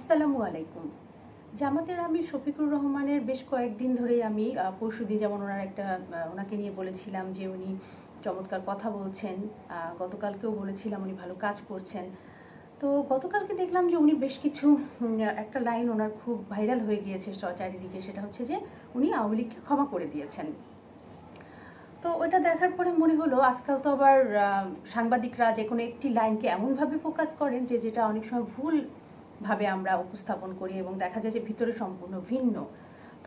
আসসালামু আলাইকুম। জামাতের আমি শফিকুর রহমানের বেশ কয়েকদিন ধরেই আমি আহ, পরশুদিন যেমন ওনার একটা ওনাকে নিয়ে বলেছিলাম যে উনি চমৎকার কথা বলছেন গতকালকেও বলেছিলাম উনি ভালো কাজ করছেন। তো গতকালকে দেখলাম যে উনি বেশ কিছু একটা লাইন ওনার খুব ভাইরাল হয়ে গিয়েছে চারিদিকে সেটা হচ্ছে যে উনি আওয়ামী লীগকে ক্ষমা করে দিয়েছেন। তো ওইটা দেখার পরে মনে হলো আজকাল তো আবার সাংবাদিকরা যে কোনো একটি লাইনকে এমনভাবে ফোকাস করেন যে যেটা অনেক সময় ভুল ভাবে আমরা উপস্থাপন করি এবং দেখা যায় যে ভিতরে সম্পূর্ণ ভিন্ন।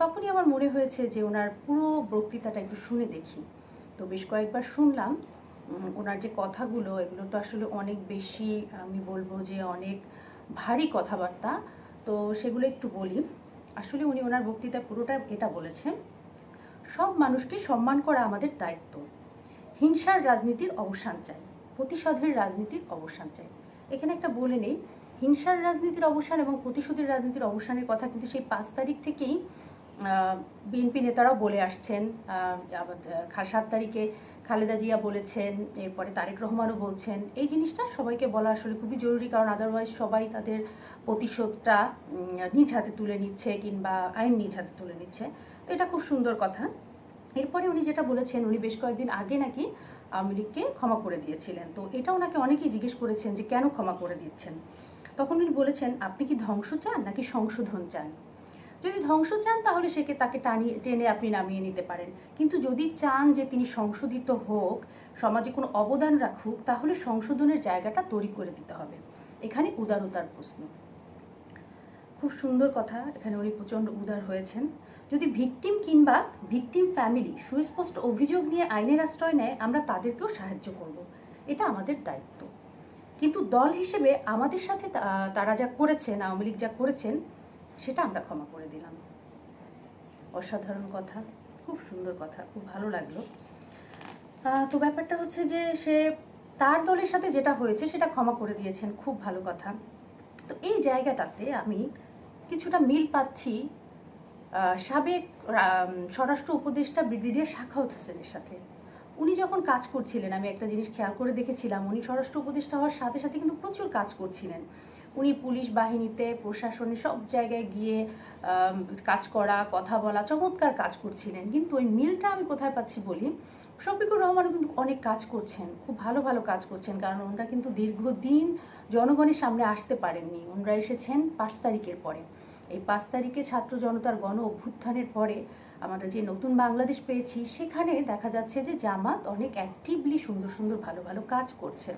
তখনই আমার মনে হয়েছে যে ওনার পুরো বক্তৃতাটা একটু শুনে দেখি। তো বেশ কয়েকবার শুনলাম ওনার যে কথাগুলো, এগুলো তো আসলে অনেক বেশি, আমি বলব যে অনেক ভারী কথাবার্তা। তো সেগুলো একটু বলি। আসলে উনি ওনার বক্তৃতা পুরোটা এটা বলেছেন, সব মানুষকে সম্মান করা আমাদের দায়িত্ব। হিংসার রাজনীতির অবসান চাই, প্রতিশোধের রাজনীতির অবসান চাই। এখানে একটা বলে নেই হিংসার রাজনীতির অবসান এবং প্রতিশোধের রাজনীতির অবসানের কথা কিন্তু সেই পাঁচ তারিখ থেকেই বিএনপি নেতারাও বলে আসছেন। সাত তারিখে খালেদা জিয়া বলেছেন, এরপরে তারেক রহমানও বলছেন। এই জিনিসটা সবাইকে বলা আসলে খুবই জরুরি, কারণ আদারওয়াইজ সবাই তাদের প্রতিশোধটা নিজ হাতে তুলে নিচ্ছে কিংবা আইন নিজ হাতে তুলে নিচ্ছে। তো এটা খুব সুন্দর কথা। এরপরে উনি যেটা বলেছেন, উনি বেশ কয়েকদিন আগে নাকি আওয়ামী লীগকে ক্ষমা করে দিয়েছিলেন। তো এটা ওনাকে অনেকেই জিজ্ঞেস করেছেন যে কেন ক্ষমা করে দিচ্ছেন? তখন উনি বলেছেন, আপনি কি ধ্বংস চান নাকি সংশোধন চান? যদি ধ্বংস চান, তাহলে সেকে তাকে টানিয়ে টেনে আপনি নামিয়ে নিতে পারেন। কিন্তু যদি চান যে তিনি সংশোধিত হোক, সমাজে কোনো অবদান রাখুক, তাহলে সংশোধনের জায়গাটা তৈরি করে দিতে হবে। এখানে উদারতার প্রশ্ন। খুব সুন্দর কথা, এখানে উনি প্রচণ্ড উদার হয়েছেন। যদি ভিকটিম কিংবা ভিকটিম ফ্যামিলি সুস্পষ্ট অভিযোগ নিয়ে আইনের আশ্রয় নেয়, আমরা তাদেরকেও সাহায্য করব। এটা আমাদের দায়িত্ব। কিন্তু দল হিসেবে আমাদের সাথে তারা যা করেছেন, আওয়ামী লীগ যা করেছেন, সেটা আমরা ক্ষমা করে দিলাম। অসাধারণ কথা, খুব সুন্দর কথা, খুব ভালো লাগল। তো ব্যাপারটা হচ্ছে যে, সে তার দলের সাথে যেটা হয়েছে, সেটা ক্ষমা করে দিয়েছেন, খুব ভালো কথা। তো এই জায়গাটাতে আমি কিছুটা মিল পাচ্ছি সাবেক স্বরাষ্ট্র উপদেষ্টা ব্রিগেডিয়ার শাখাউত হোসেনের সাথে। উনি যখন কাজ করছিলেন, আমি একটা জিনিস খেয়াল করে দেখেছিলাম, উনি স্বরাষ্ট্র উপদেষ্টা হওয়ার সাথে সাথে কিন্তু প্রচুর কাজ করছিলেন। উনি পুলিশ বাহিনীতে, প্রশাসনে সব জায়গায় গিয়ে কাজ করা, কথা বলা, চমৎকার কাজ করছিলেন। কিন্তু ওই মিলটা আমি কোথায় পাচ্ছি বলি, শফিকুর রহমানও কিন্তু অনেক কাজ করছেন, খুব ভালো ভালো কাজ করছেন, কারণ ওনারা কিন্তু দীর্ঘদিন জনগণের সামনে আসতে পারেননি। ওনারা এসেছেন পাঁচ তারিখের পরে। এই পাঁচ তারিখে ছাত্র জনতার গণ অভ্যুত্থানের পরে আমরা যে নতুন বাংলাদেশ পেয়েছি, সেখানে দেখা যাচ্ছে যে জামাত অনেক অ্যাক্টিভলি সুন্দর সুন্দর ভালো ভালো কাজ করছে।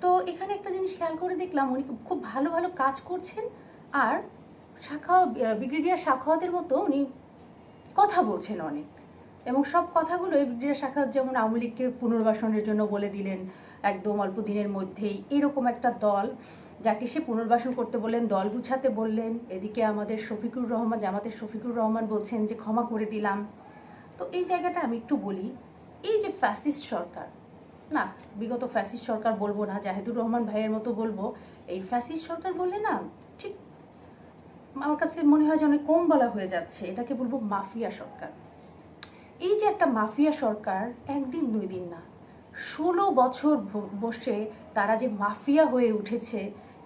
তো এখানে একটা জিনিস খেয়াল করে দেখলাম, উনি খুব- ভালো ভালো কাজ করছেন আর শাখা, ব্রিগেডিয়ার শাখাওয়াতের মতো উনি কথা বলছেন অনেক। এবং সব কথাগুলো ব্রিগেডিয়ার শাখা যেমন আওয়ামী লীগকে পুনর্বাসনের জন্য বলে দিলেন, একদম অল্প দিনের মধ্যেই, এরকম একটা দল। যাকে সে পুনর্বাসন করতে বললেন, দল গুছাতে বললেন, এদিকে আমাদের শফিকুর রহমান, জামাতের শফিকুর রহমান বলছেন যে, ক্ষমা করে দিলাম। তো এই জায়গাটা আমি একটু বলি, এই যে ফ্যাসিস্ট সরকার, না, বিগত ফ্যাসিস্ট সরকার বলব না, জাহেদুর রহমান ভাইয়ের মতো বলব, এই ফ্যাসিস্ট সরকার বললে না, ঠিক আমার কাছে মনে হয় যে অনেক কম বলা হয়ে যাচ্ছে, এটাকে বলব মাফিয়া সরকার। এই যে একটা মাফিয়া সরকার একদিন দুই দিন না, ষোলো বছর বসে তারা যে মাফিয়া হয়ে উঠেছে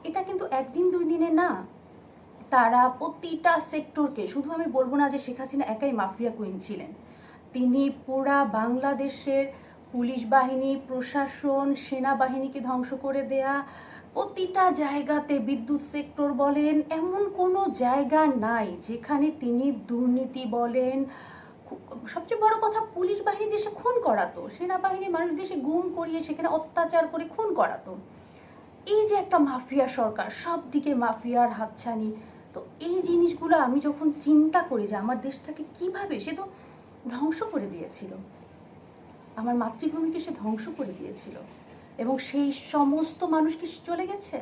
এটা কিন্তু একদিন, দুই দিনে না, তারা প্রতিটা সেক্টরকে শুধু আমি বলব না যে শেখ হাসিনা একাই মাফিয়া কুইন ছিলেন, তিনি পুরা বাংলাদেশের পুলিশ বাহিনী, প্রশাসন, সেনাবাহিনীকে ধ্বংস করে দেয়া, প্রতিটা জায়গাতে বিদ্যুৎ সেক্টর বলেন, এমন কোনো জায়গা নাই যেখানে তিনি দুর্নীতি বলেন। সবচেয়ে বড় কথা পুলিশ বাহিনী দেশে খুন করাতো সেনাবাহিনী মানুষ দেশে গুম করিয়ে সেখানে অত্যাচার করে খুন করাতো। এই যে একটা মাফিয়া সরকার, সব দিকে মাফিয়ার হাতছানি, তো এই জিনিসগুলো আমি যখন চিন্তা করি যে আমার দেশটাকে কীভাবে সে তো ধ্বংস করে দিয়েছিল, আমার মাতৃভূমিকে সে ধ্বংস করে দিয়েছিল, এবং সেই সমস্ত মানুষ কি চলে গেছে?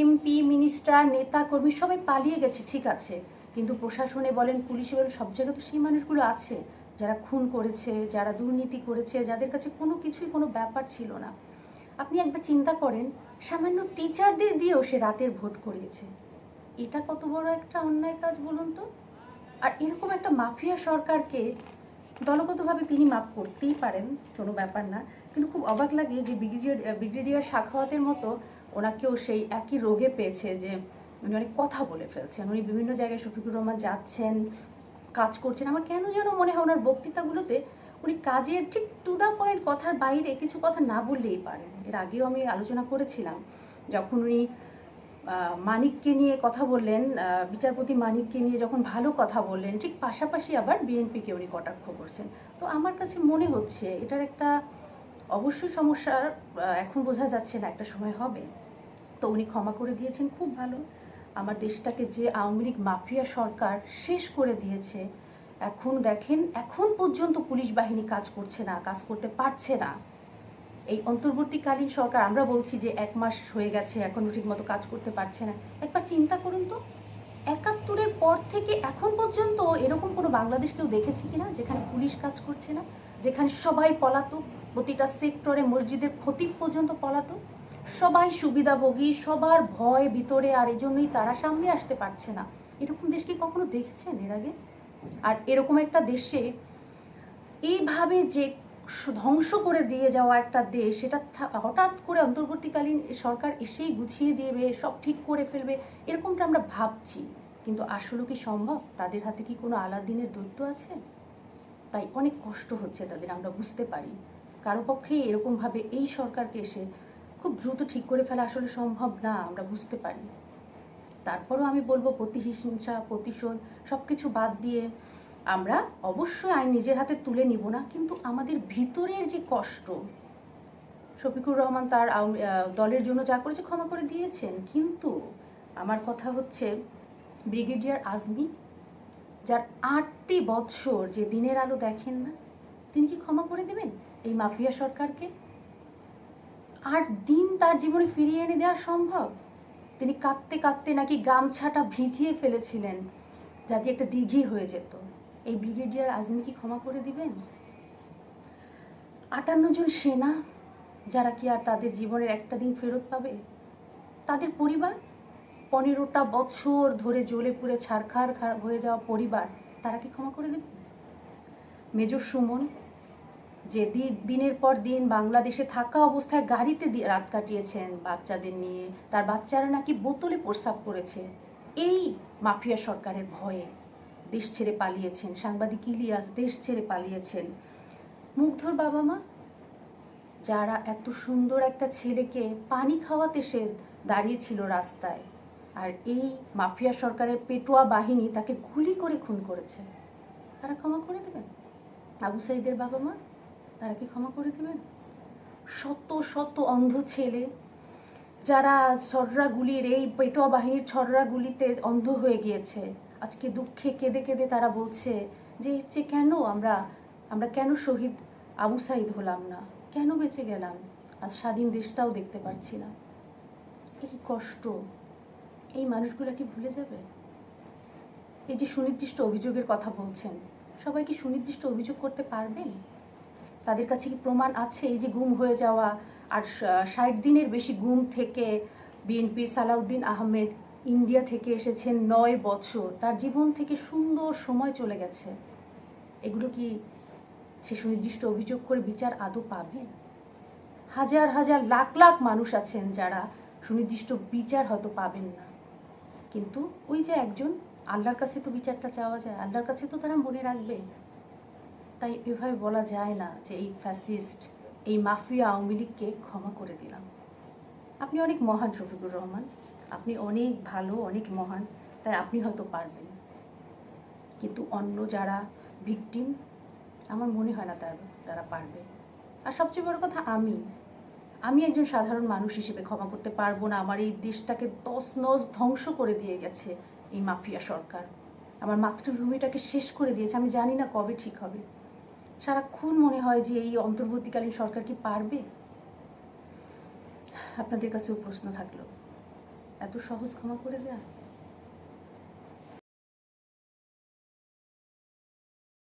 এমপি, মিনিস্টার, নেতা, কর্মী সবাই পালিয়ে গেছে, ঠিক আছে, কিন্তু প্রশাসনে বলেন, পুলিশে বলেন, সব জায়গায় তো সেই মানুষগুলো আছে, যারা খুন করেছে, যারা দুর্নীতি করেছে, যাদের কাছে কোনো কিছুই, কোনো ব্যাপার ছিল না। আপনি একবার চিন্তা করেন, সামান্য টিচারদের দিয়েও সে রাতের ভোট করিয়েছে। এটা কত বড় একটা অন্যায় কাজ বলুন তো? আর এরকম একটা মাফিয়া সরকারকে দলগতভাবে তিনি মাপ করতেই পারেন, কোনো ব্যাপার না। কিন্তু খুব অবাক লাগে যে ব্রিগেডিয়ার ব্রিগেডিয়ার শাখাওয়াতের মতো ওনাকেও সেই একই রোগে পেয়েছে যে উনি অনেক কথা বলে ফেলছেন। উনি বিভিন্ন জায়গায় শফিকুর রহমান যাচ্ছেন, কাজ করছেন। আমার কেন যেন মনে হয় ওনার বক্তৃতাগুলোতে উনি কাজের ঠিক টু দ্য পয়েন্ট কথার বাইরে কিছু কথা না বললেই পারেন। এর আগেও আমি আলোচনা করেছিলাম, যখন উনি মানিককে নিয়ে কথা বললেন বিচারপতি মানিককে নিয়ে যখন ভালো কথা বললেন, ঠিক পাশাপাশি আবার বিএনপিকে উনি কটাক্ষ করছেন। তো আমার কাছে মনে হচ্ছে এটার একটা অবশ্যই সমস্যার এখন বোঝা যাচ্ছে না, একটা সময় হবে। তো উনি ক্ষমা করে দিয়েছেন, খুব ভালো। আমার দেশটাকে যে আওয়ামী লীগ মাফিয়া সরকার শেষ করে দিয়েছে এখন দেখেন, এখন পর্যন্ত পুলিশ বাহিনী কাজ করছে না, কাজ করতে পারছে না। এই অন্তর্বর্তীকালীন সরকার, আমরা বলছি যে এক মাস হয়ে গেছে, এখনও ঠিকমতো কাজ করতে পারছে না। একবার চিন্তা করুন তো, একাত্তরের পর থেকে এখন পর্যন্ত এরকম কোনো বাংলাদেশ কেউ দেখেছি কিনা, যেখানে পুলিশ কাজ করছে না, যেখানে সবাই পলাতক, প্রতিটা সেক্টরে মসজিদের ক্ষতি পর্যন্ত পলাতক? সবাই সুবিধাভোগী, সবার ভয় ভিতরে, আর এজন্যই তারা সামনে আসতে পারছে না। এরকম দেশ কি কখনো দেখেছেন এর আগে? আর এরকম একটা দেশে এইভাবে যে ধ্বংস করে দিয়ে যাওয়া একটা দেশ, সেটা হঠাৎ করে অন্তর্বর্তীকালীন সরকার এসেই গুছিয়ে দেবে, সব ঠিক করে ফেলবে, এরকমটা আমরা ভাবছি। কিন্তু আসলে কি সম্ভব? তাদের হাতে কি কোনো আলাদিনের দৈত্য আছে? তাই অনেক কষ্ট হচ্ছে তাদের, আমরা বুঝতে পারি। কারও পক্ষে এরকমভাবে এই সরকারকে এসে খুব দ্রুত ঠিক করে ফেলা আসলে সম্ভব না, আমরা বুঝতে পারি। তারপরও আমি বলব প্রতিহিংসা, প্রতিশোধ সব কিছু বাদ দিয়ে আমরা অবশ্যই আইন নিজের হাতে তুলে নিব না। কিন্তু আমাদের ভিতরের যে কষ্ট, শফিকুর রহমান তার দলের জন্য যা করেছে ক্ষমা করে দিয়েছেন। কিন্তু আমার কথা হচ্ছে, ব্রিগেডিয়ার আজমি, যার আটটি বৎসর যে দিনের আলো দেখেন না, তিনি কি ক্ষমা করে দেবেন? এই মাফিয়া সরকারকে? আট দিন তার জীবনে ফিরিয়ে এনে দেওয়া সম্ভব? তিনি কাঁদতে কাঁদতে নাকি গামছাটা ভিজিয়ে ফেলেছিলেন যাতে একটা দিঘি হয়ে যেত। এই ব্রিগেডিয়ার আজমি কি ক্ষমা করে দিবেন? আটান্ন জন সেনা, যারা কি আর তাদের জীবনের একটা দিন ফেরত পাবে? তাদের পরিবার? পনেরোটা বছর ধরে জ্বলে পুড়ে ছারখার খা- হয়ে যাওয়া পরিবার, তারা কি ক্ষমা করে দেবে মেজর সুমন যে দিনের পর দিন বাংলাদেশে থাকা অবস্থায় গাড়িতে রাত কাটিয়েছেন বাচ্চাদের নিয়ে। তার বাচ্চারা নাকি বোতলে প্রস্রাব করেছে। এই মাফিয়া সরকারের ভয়ে দেশ ছেড়ে পালিয়েছেন। সাংবাদিক ইলিয়াস, দেশ ছেড়ে পালিয়েছেন। মুগ্ধর বাবা মা, যারা এত সুন্দর একটা ছেলেকে পানি খাওয়াতে সে দাঁড়িয়েছিল রাস্তায়, আর এই মাফিয়া সরকারের পেটোয়া বাহিনী তাকে গুলি করে খুন করেছে, তারা ক্ষমা করে দেবেন? আবু সাইদের বাবা মা? তারা কি ক্ষমা করে দেবেন? শত শত অন্ধ ছেলে যারা ছড়রা গুলির এই পেটোয়া বাহিনীর ছড়রা গুলিতে অন্ধ হয়ে গিয়েছে। আজকে দুঃখে কেঁদে কেঁদে তারা বলছে যে যে কেন আমরা আমরা কেন শহীদ আবু সাইদ হলাম না? কেন বেঁচে গেলাম? আজ স্বাধীন দেশটাও দেখতে পাচ্ছি না। এই কষ্ট? এই মানুষগুলো কি ভুলে যাবে? এই যে সুনির্দিষ্ট অভিযোগের কথা বলছেন, সবাই কি সুনির্দিষ্ট অভিযোগ করতে পারবেন? তাদের কাছে কি প্রমাণ আছে? এই যে গুম হয়ে যাওয়া আর ষাট দিনের বেশি গুম থেকে বিএনপির সালাউদ্দিন আহমেদ ইন্ডিয়া থেকে এসেছেন নয় বছর। তার জীবন থেকে সুন্দর সময় চলে গেছে। এগুলো কি সে সুনির্দিষ্ট অভিযোগ করে বিচার আদৌ পাবে হাজার হাজার লাখ লাখ মানুষ আছেন যারা সুনির্দিষ্ট বিচার হয়তো পাবেন না। কিন্তু ওই যে একজন, আল্লাহর কাছে তো বিচারটা চাওয়া যায়। আল্লাহর কাছে তো তারা মনে রাখবে। তাই এভাবে বলা যায় না যে এই ফ্যাসিস্ট এই মাফিয়া আওয়ামী লীগকে ক্ষমা করে দিলাম। আপনি অনেক মহান শফিকুর রহমান। আপনি অনেক ভালো, অনেক মহান, তাই আপনি হয়তো পারবেন। কিন্তু অন্য যারা ভিকটিম আমার মনে হয় না তার, তারা পারবে। আর সবচেয়ে বড় কথা আমি। আমি একজন সাধারণ মানুষ হিসেবে ক্ষমা করতে পারব না। আমার এই দেশটাকে তস নস ধ্বংস করে দিয়ে গেছে এই মাফিয়া সরকার। আমার মাতৃভূমিটাকে শেষ করে দিয়েছে। আমি জানি না কবে ঠিক হবে। সারাক্ষণ মনে হয় যে এই অন্তর্বর্তীকালীন সরকার কি পারবে? আপনাদের কাছেও প্রশ্ন থাকল। এত সহজ ক্ষমা করে দেয়া।